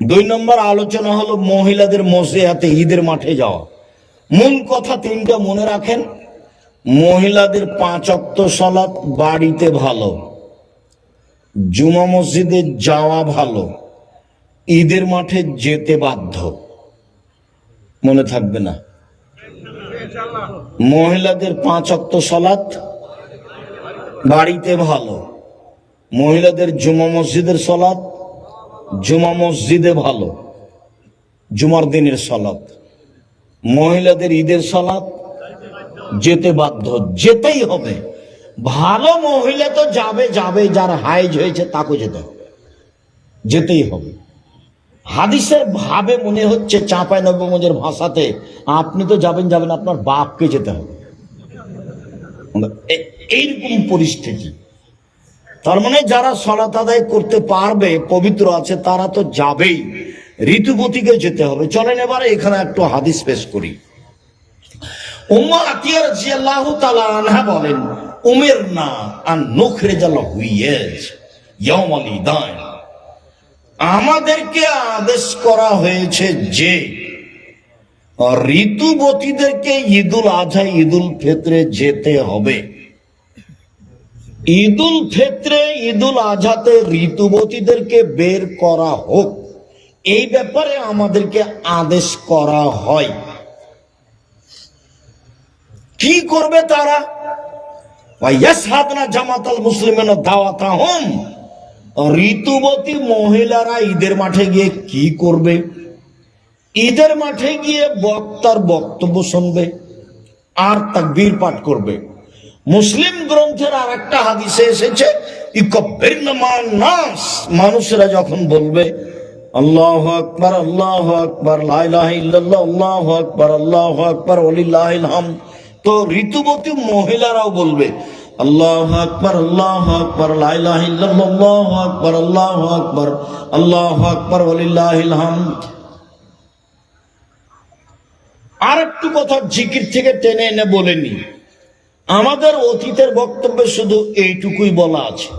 দুই নম্বর আলোচনা হলো মহিলাদের মসজিদে ঈদের মাঠে যাওয়া। মূল কথা তিনটা মনে রাখেন, মহিলাদের পাঁচ অক্ত সলাৎ বাড়িতে ভালো, জুমা মসজিদে যাওয়া ভালো, ঈদের মাঠে যেতে বাধ্য। মনে থাকবে না? মহিলাদের পাঁচ অক্ত সলাৎ বাড়িতে ভালো, মহিলাদের জুমা মসজিদের সলাৎ জুমা মসজিদে ভালো। জুমার দিনের সলাৎ মহিলাদের ঈদের সলাৎ যেতে বাধ্য। যেতেই হবে। ভালো মহিলা তো যাবে যাবে, যার হাইজ হয়েছে তাকে যেতে হবে। যেতেই হবে। হাদিসের ভাবে মনে হচ্ছে চাঁপাই নবগঞ্জের ভাষাতে, আপনি তো যাবেন যাবেন, আপনার বাপকে যেতে হবে। এইরকম পরিস্থিতি। তার মানে যারা সলাত আদায় করতে পারবে, পবিত্র আছে, তারা তো যাবেই। ঋতুবতীকে যেতে হবে। চলেন এবারে এখানে একটু হাদিস পেশ করি। উম্মা আতিয়ার রাদিয়াল্লাহু তাআলা আনহা বলেন উমের না আর নুখরিজাল হুইয়েজ ইয়াউমাল ইদান আমাদেরকে আদেশ করা হয়েছে যে, ঋতুবতীদেরকে ঈদুল আজহা, ঈদুল ফিতরে যেতে হবে। ঈদুল ফিতরে, ঈদুল আজহাতে ঋতুবতীদেরকে বের করা হোক। এই ব্যাপারে আমাদেরকে আদেশ করা হয়। কি করবে তারা? জামাতাল মুসলিমিনা দাওয়াতাহুম। ঋতুবতী মহিলারা ঈদের মাঠে গিয়ে কি করবে? ঈদের মাঠে গিয়ে বক্তার বক্তব্য শুনবে আর তাকবীর পাঠ করবে। মুসলিম গ্রন্থের আর একটা হাদিসে এসেছে নাস। মানুষেরা যখন বলবে, আল্লাহ আকবার আল্লাহ আকবার আল্লাহ আকবার আল্লাহ আকবার হামদ তো ঋতুবতী মহিলারাও বলবে, আল্লাহ আকবার আল্লাহ আকবার আল্লাহ আকবার আল্লাহ আকবার আল্লাহ আকবার হামদ আর একটু কথা জিকির থেকে টেনে এনে বলেনি আমাদের অতীতের বক্তব্যে শুধু এইটুকুই বলা আছে।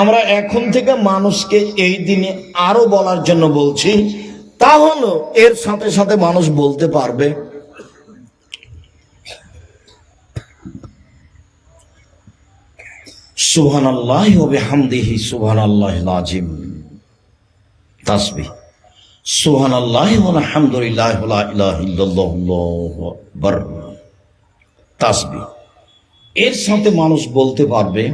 আমরা এখন থেকে মানুষকে এই দিনে আরও বলার জন্য বলছি, তা হলো এর সাথে সাথে মানুষ বলতে পারবে। সুহান আল্লাহ হামদিহি সুহান আল্লাহ আজিম তাসবি সুহান আল্লাহ আকবার। তাসবি এর সাথে মানুষ বলতে পারবে,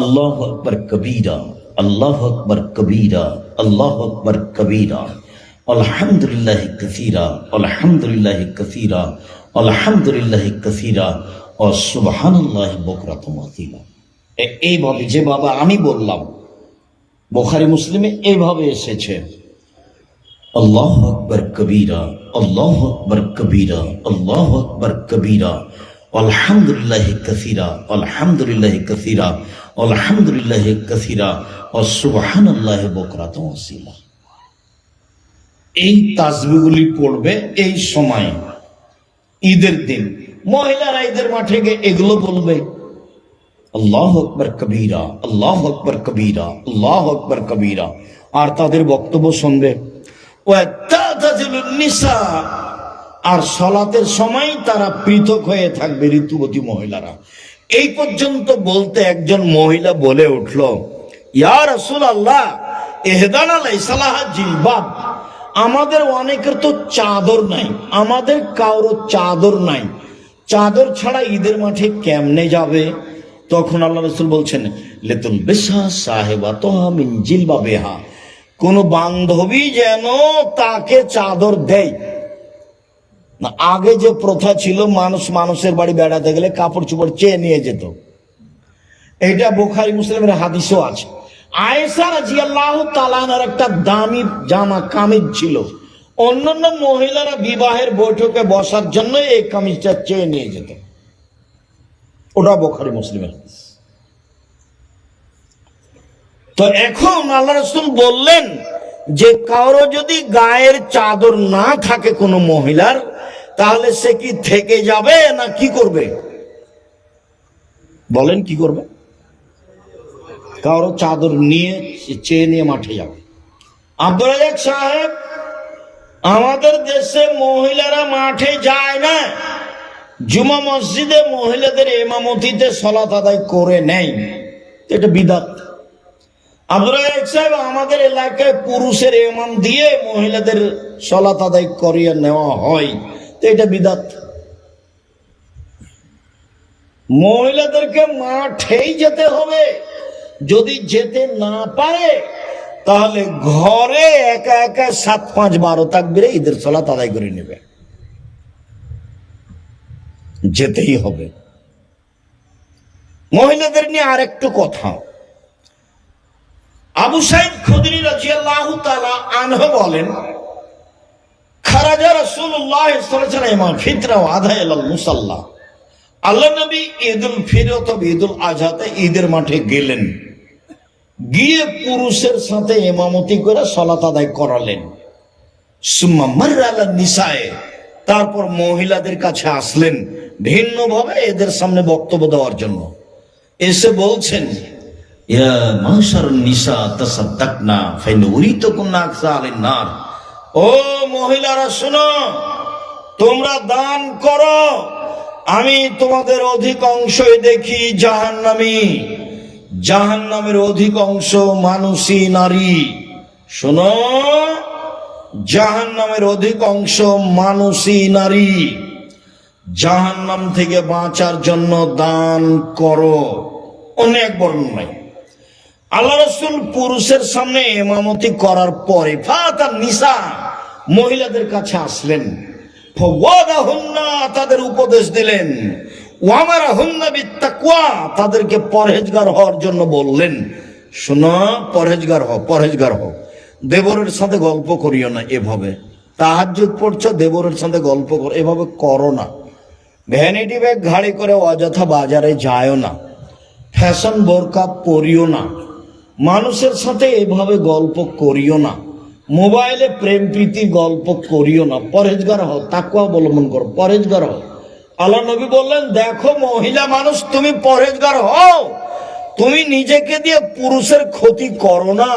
আল্লাহ আকবর কবিরা, আল্লাহ আকবর কবিরা, আল্লাহ আকবর কবিরা, আলহামদুলিল্লাহ কসিরা আলহামদুলিল্লাহ কসিরা আলহামদুলিল্লাহ কসিরা, ও সুবহানাল্লাহ বকরাতুম এইভাবে যে বাবা আমি বললাম, বোখারি, মুসলিমে এইভাবে এসেছে, আল্লাহ আকবর কবিরা, আল্লাহ আকবর কবিরা, আল্লাহ আকবর কবিরা আলহামদুলিল্লাহ কসিরা আলহামদুলিল্লাহ কসিরা আলহামদুলিল্লাহ কসিরা ও সুবহানাল্লাহ বকরাতুম আসিলা এই তাসবিগুলি পড়বে এই সময়, ঈদের দিন। মহিলারা ঈদের মাঠে গিয়ে এগুলো বলবে, আল্লাহ আকবর কবিরা, আল্লাহ আকবর কবিরা, আল্লাহ আকবর কবিরা। আর তাদের বক্তব্য শুনবে ওয়াত্তাতাজিলুন নিসা আর সলাতের সময় তারা পৃথক হয়ে থাকবে ঋতুবতী মহিলারা। এই পর্যন্ত বলতে একজন মহিলা বলে উঠল, ইয়া রসুল আল্লাহ এহদান জিলবাব আমাদের অনেকের তো চাদর নাই, আমাদের কারোর চাদর নাই। চাদর ছাড়া ঈদের মাঠে কেমনে যাবে? তখন আল্লাহ রসুল বলছেন লেতুল বেশা সাহেবা তোহা মিনজিল বা বেহা। কোন বান্ধবী যেন তাকে চাদর দেয় না, আগে যে প্রথা ছিল, মানুষ মানুষের বাড়ি বেড়াতে গেলে কাপড় চোপড় চেয়ে নিয়ে যেত। এটা বোখারি মুসলিমের হাদিসও আছে। আয়েশা রাজিয়াল্লাহ তালানার একটা দামি জামা কামিজ ছিল। অন্যান্য মহিলারা বিবাহের বৈঠকে বসার জন্য এই কামিজটা চেয়ে নিয়ে যেত। ওটা বোখারি মুসলিমের। তো এখন আল্লাহ রসুল বললেন যে কারও যদি গায়ের চাদর না থাকে কোনো মহিলার তাহলে সে কি থেকে যাবে না কি করবে? বলেন কি করবে? কারও চাদর নিয়ে সে চেয়ে নিয়ে মাঠে যাবে। আব্দুরাজাক সাহেব, আমাদের দেশে মহিলারা মাঠে যায় না। জুমা মসজিদে মহিলাদের এমামতিতে সলাত আদায় করে নেয় এটা বিদাত। আব্দুল রাজাক সাহেব, আমাদের এলাকায় পুরুষের এমাম দিয়ে মহিলাদের সলাত আদায় করিয়ে নেওয়া হয়। তো এটা বিদাত। মহিলাদেরকে মাঠেই যেতে হবে। যদি যেতে না পারে, তাহলে ঘরে একা একা সাত, পাঁচ, বারো তাকবিরে ঈদের সলাত আদায় করে নেবে। যেতেই হবে। মহিলাদের নিয়ে আরেকটু কথা। আবু সাইদ খুদরি রাজিয়াল্লাহু তাআলা আনহু বলেন খারাজা সাল্লাল্লাহু আলাইহি ফিতরা আদা ইলাল মুসাল্লা। আল্লাহ নবী ঈদুল ফিতর অথবা ঈদুল আজহাতে ঈদের মাঠে গেলেন। গিয়ে পুরুষের সাথে ইমামতি করে সলাত আদায় করালেন। সুম্মা মাররা আলা নিসায়ে, তারপর মহিলাদের কাছে আসলেন ভিন্নভাবে এদের সামনে বক্তব্য দেওয়ার জন্য। এসে বলছেন, ইয়া মাশার নিসা তাসাদ্দাকনা, ফাইন উরিতুকুন্না আকসা আলিন নার। ও মহিলারা শোনো, তোমরা দান করো, আমি তোমাদের অধিক অংশই দেখি জাহান্নামী। জাহান্নামের অধিক অংশ মানুষই নারী। শোনো, জাহান্নামের অধিক অংশ মানুষই নারী। জাহান্নাম থেকে বাঁচার জন্য দান করো। অনেক বর্ণনায়। আল্লাহ রসুল পুরুষের সামনে এমামতি করার পরে ফাতার নিসা, মহিলাদের কাছে আসলেন। তাদের উপদেশ দিলেন। ওয়ামারা হুন্না বিত্তাকুয়া, তাদেরকে পরহেজগার হওয়ার জন্য বললেন, শোনো, পরহেজগার হও পরহেজগার হও। দেবরের সাথে গল্প করিও না এভাবে। তাহাজ্জুদ পড়ছো, দেবরের সাথে গল্প করো, এভাবে করো না। ভ্যানিটি ব্যাগ ঘাড়ি করে অযথা বাজারে যায়ও না। ফ্যাশন বোরকা পরিও না। মানুষের সাথে এভাবে গল্প করিও না। মোবাইলে প্রেম প্রীতি গল্প করিও না। পরেজগার হও, তাকুয়া অবলম্বন করো পরেজগার হও। আল্লাহ নবী বললেন, দেখো মহিলা মানুষ, তুমি পরেজগার হও। তুমি নিজেকে দিয়ে পুরুষের ক্ষতি করো না।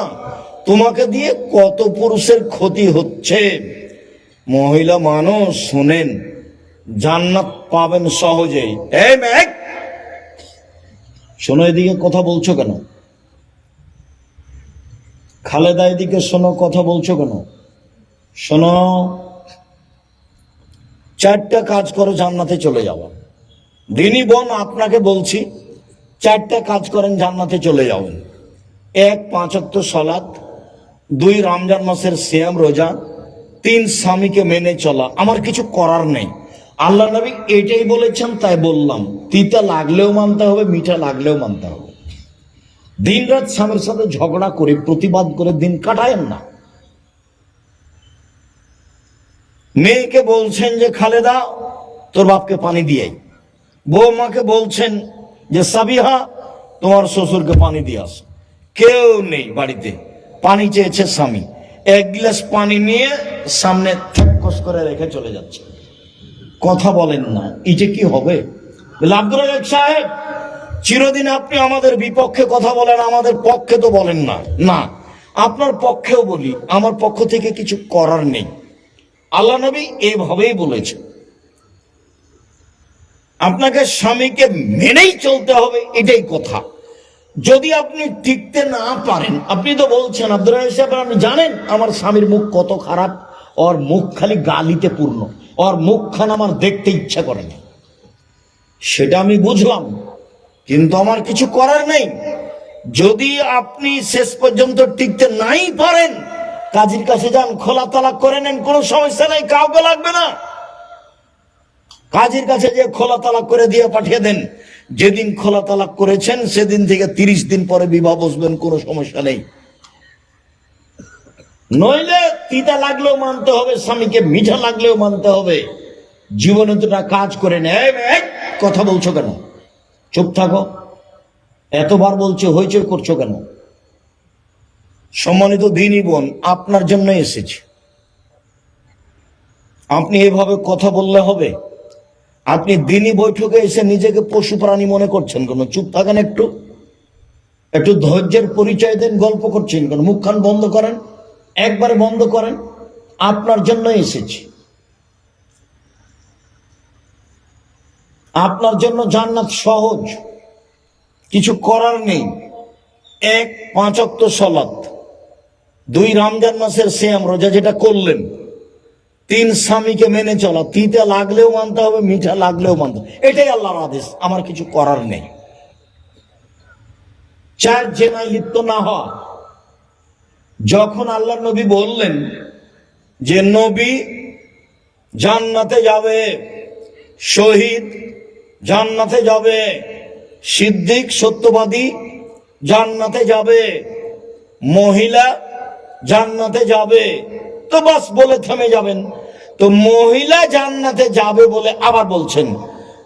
তোমাকে দিয়ে কত পুরুষের ক্ষতি হচ্ছে? মহিলা মানুষ, শুনেন, জান্নাত পাবেন সহজেই। শোনো, এদিকে কথা বলছো কেন? খালেদা এদিকে শোনো, কথা বলছো কেন? শোনো, চারটা কাজ করে, জান্নাতে চলে যাওয়া দিনই বোন, আপনাকে বলছি, চারটা কাজ করেন, জান্নাতে চলে যাবেন এক পাঁচত্ব সলাদ দুই, রমজান মাসের শ্যাম রোজা, তিন, স্বামীকে মেনে চলা। আমার কিছু করার নেই। আল্লাহ নবী এটাই বলেছেন, তাই বললাম। তিতা লাগলেও মানতে হবে, মিঠা লাগলেও মানতে হবে। দিন রাত স্বামীর সাথে ঝগড়া করে প্রতিবাদ করে দিন কাটায়েন না। মেয়েকে বলছেন যে খালেদা তোর বাপকে পানি দিয়ে। বৌমাকে বলছেন যে সাবিহা তোমার শ্বশুরকে পানি দিয়ে আস। কেউ নেই বাড়িতে। পানি চেয়েছে স্বামী। এক গ্লাস পানি নিয়ে সামনে থ্যাকস করে রেখে চলে যাচ্ছে। কথা বলেন না এটা কি হবে? বলে, সাহেব। চিরদিন আপনি আমাদের বিপক্ষে কথা বলেন, আমাদের পক্ষে তো বলেন না। না, আপনার পক্ষেও বলি, আমার পক্ষ থেকে কিছু করার নেই। আল্লাহ নবী এভাবেই বলেছে আপনাকে স্বামীকে মেনেই চলতে হবে, এটাই কথা। যদি আপনি টিকতে না পারেন, আপনি তো বলছেন আব্দুল সাহেব, আপনি জানেন আমার স্বামীর মুখ কত খারাপ, ওর মুখ খালি গালিতে পূর্ণ, ওর মুখখান আমার দেখতে ইচ্ছা করে না। সেটা আমি বুঝলাম। কিন্তু আমার কিছু করার নেই। যদি আপনি শেষ পর্যন্ত টিকতে নাই পারেন, কাজীর কাছে যান খোলা তালাক করে নেন, কোনো সমস্যা নাই, কাউকে লাগবে না। কাজীর কাছে যে খোলা তালাক করে দিয়ে পাঠিয়ে দেন। যেদিন খোলা তালাক করেছেন, সেদিন থেকে তিরিশ দিন পরে বিবাহ বসবেন, কোনো সমস্যা নেই। নইলে তিতা লাগলেও মানতে হবে, স্বামীকে মিঠা লাগলেও মানতে হবে। জীবনে দুটা কাজ করে নেয় কথা বলছো কেন? চুপ থাকো। এতবার বলছে, হইচই করছ কেন? সম্মানিত দিনই বোন, আপনার জন্য এসেছি। আপনি এভাবে কথা বললে হবে? আপনি দিনই বৈঠকে এসে নিজেকে পশু প্রাণী মনে করছেন কেন? চুপ থাকেন একটু। একটু ধৈর্যের পরিচয় দেন, গল্প করছেন কেন? মুখখান বন্ধ করেন, একবারে বন্ধ করেন। আপনার জন্য এসেছি। আপনার জন্য জান্নাত সহজ। কিছু করার নেই। এক পাঁচক্ত সলাত। দুই, রমজান মাসের শ্যাম রোজা যেটা করলেন। তিন, স্বামীকে মেনে চলা। তিতে লাগলেও মানতে হবে, মিঠা লাগলেও মানতে হবে। এটাই আল্লাহর আদেশ। আমার কিছু করার নেই। চার, জেনায় লিপ্ত না হওয়া। যখন আল্লাহ নবী বললেন যে, নবী, জান্নাতে যাবে, শহীদ জান্নাতে যাবে। সিদ্দিক সত্যবাদী, জান্নাতে যাবে। মহিলা, জান্নাতে যাবে। তো বাস বলে থেমে যাবেন। তো মহিলা জান্নাতে যাবে বলে আবার বলছেন।